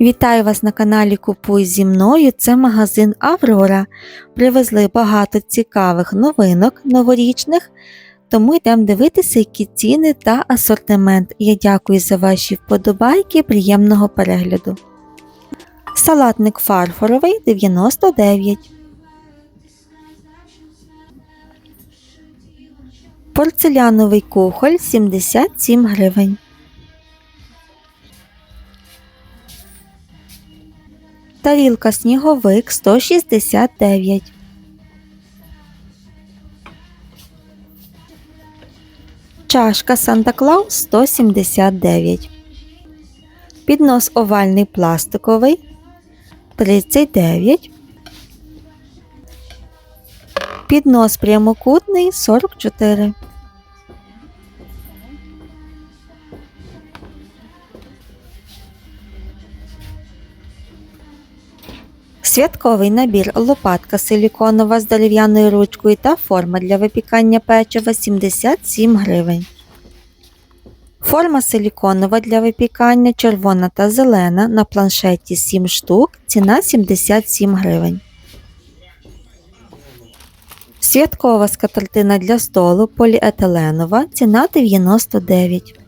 Вітаю вас на каналі Купуй зі мною. Це магазин Аврора. Привезли багато цікавих новинок новорічних, тому йдемо дивитися, які ціни та асортимент. Я дякую за ваші вподобайки, приємного перегляду. Салатник фарфоровий 99. Порцеляновий кухоль 77 гривень. Тарілка сніговик 169. Чашка Санта Клаус 179. Піднос овальний пластиковий 39. Піднос прямокутний 44. Святковий набір лопатка силіконова з дерев'яною ручкою та форма для випікання печива 77 гривень. Форма силіконова для випікання червона та зелена на планшеті 7 штук, ціна 77 гривень. Святкова скатертина для столу поліетиленова, ціна 99.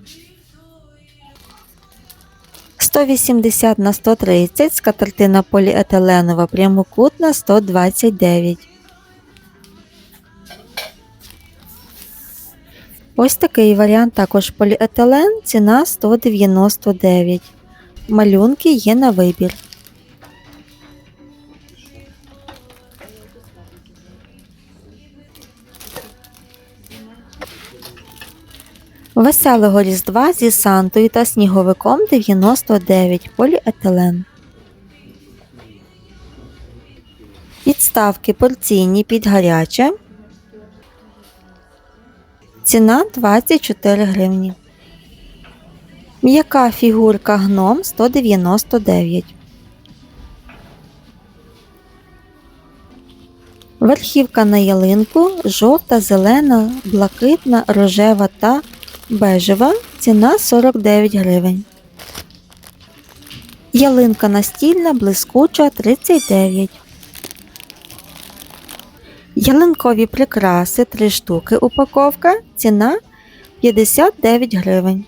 180 на 130, скатертина поліетиленова прямокутна 129. Ось такий варіант також поліетилен, ціна 199. Малюнки є на вибір. Веселого Різдва зі Сантою та сніговиком 99 поліетилен. Підставки порційні під гаряче. Ціна 24 гривні. М'яка фігурка гном 199. Верхівка на ялинку жовта, зелена, блакитна, рожева та бежева. Ціна 49 гривень. Ялинка настільна, блискуча 39. Ялинкові прикраси 3 штуки упаковка. Ціна 59 гривень.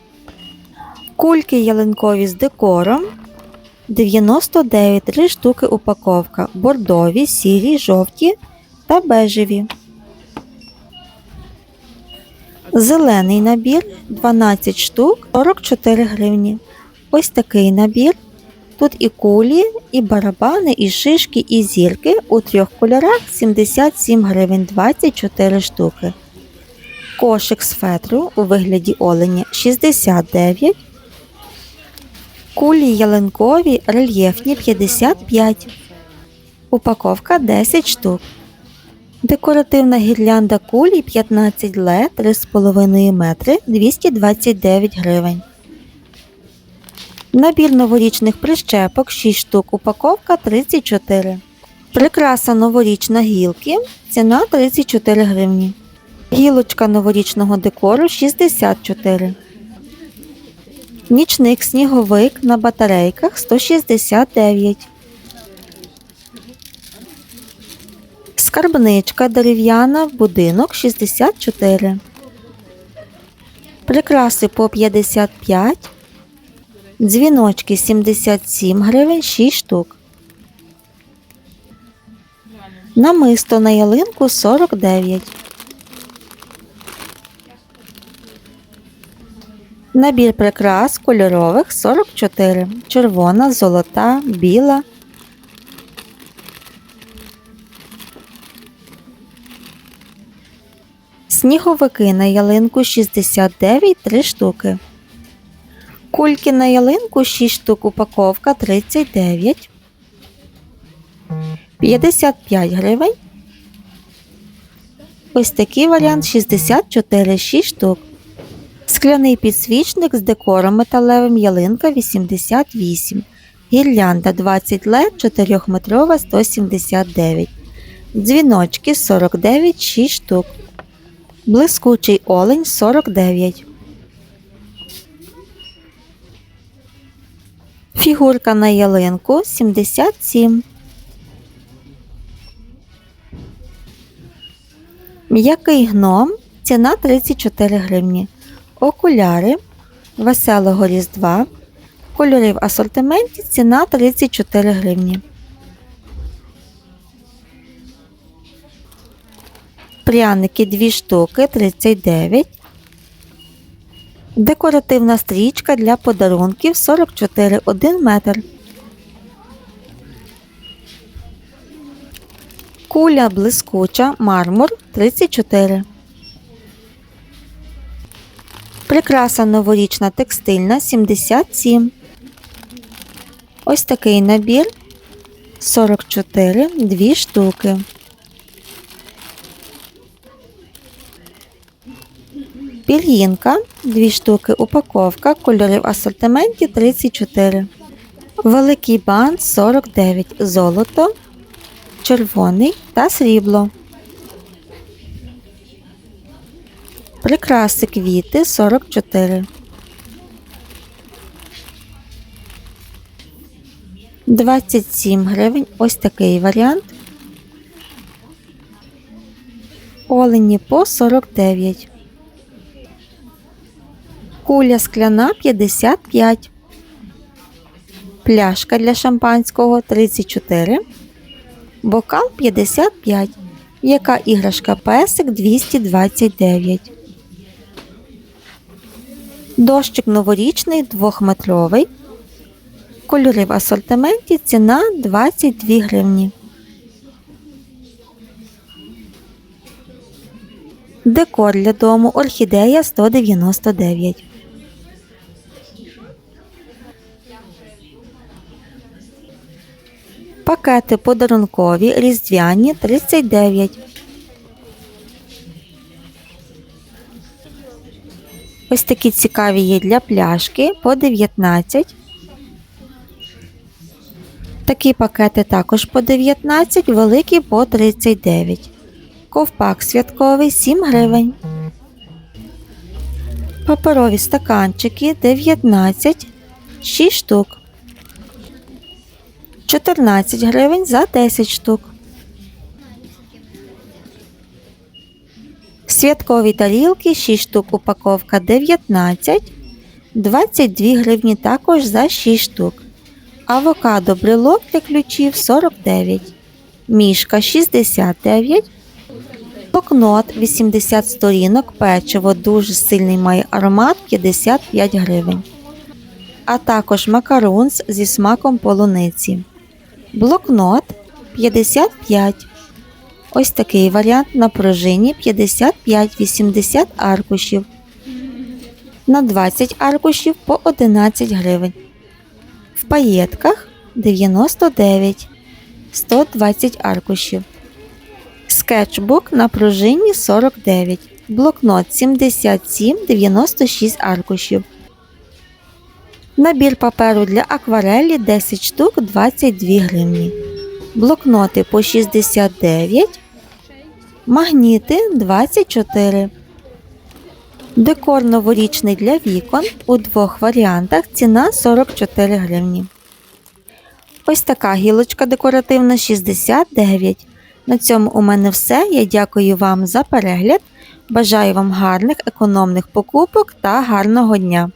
Кульки ялинкові з декором 99 3 штуки упаковка. Бордові, сірі, жовті та бежеві. Зелений набір 12 штук 44 гривні. Ось такий набір. Тут і кулі, і барабани, і шишки, і зірки у трьох кольорах 77 гривень 24 штуки. Кошик з фетру у вигляді оленя 69. Кулі ялинкові рельєфні 55. Упаковка 10 штук. Декоративна гірлянда кулі 15 лет 3,5 метри 229 гривень. Набір новорічних прищепок 6 штук, упаковка 34. Прикраса новорічна гілки. Ціна 34 гривні. Гілочка новорічного декору 64. Нічник сніговик на батарейках 169. Скарбничка дерев'яна будинок 64. Прикраси по 55. Дзвіночки 77 гривень 6 штук. Намисто на ялинку 49. Набір прикрас кольорових 44. Червона, золота, біла. Сніговики на ялинку 69 3 штуки. Кульки на ялинку 6 штук упаковка 39. 55 гривень. Ось такий варіант 64 6 штук. Скляний підсвічник з декором металевим ялинка 88. Гірлянда 20 лет 4-метрова 179. Дзвіночки 49 6 штук. Блискучий олень 49. Фігурка на ялинку 77. М'який гном ціна 34 гривні. Окуляри веселого різдва. Кольори в асортименті ціна 34 гривні. Пряники 2 штуки 39. Декоративна стрічка для подарунків 44 1 метр. Куля блискуча мармур 34. Прикраса новорічна текстильна 77. Ось такий набір 44 2 штуки. Пір'їнка 2 штуки упаковка, кольори в асортименті 34. Великий бант 49 золото, червоний та срібло. Прикраси квіти 44. Двадцять сім гривень. Ось такий варіант. Олені по 49. Куля скляна 55. Пляшка для шампанського 34. Бокал 55. Яка іграшка песик 229. Дощик новорічний двохметровий. Кольори в асортименті ціна 22 гривні. Декор для дому орхідея 199. Пакети подарункові різдвяні 39. Ось такі цікаві є для пляшки по 19. Такі пакети також по 19, великі по 39. Ковпак святковий 7 гривень. Паперові стаканчики 19, 6 штук. 14 гривень за 10 штук. Святкові тарілки 6 штук упаковка 19, 22 гривні також за 6 штук. Авокадо брелок для ключів 49, мішка 69, блокнот 80 сторінок, печиво дуже сильний має аромат 55 гривень. А також макарунс зі смаком полуниці. Блокнот 55. Ось такий варіант на пружині 55-80 аркушів. На 20 аркушів по 11 гривень. В паєтках 99 120 аркушів. Скетчбук на пружині 49. Блокнот 77 96 аркушів. Набір паперу для акварелі 10 штук 22 гривні. Блокноти по 69. Магніти 24. Декор новорічний для вікон у двох варіантах. Ціна 44 гривні. Ось така гілочка декоративна 69. На цьому у мене все. Я дякую вам за перегляд. Бажаю вам гарних економних покупок та гарного дня!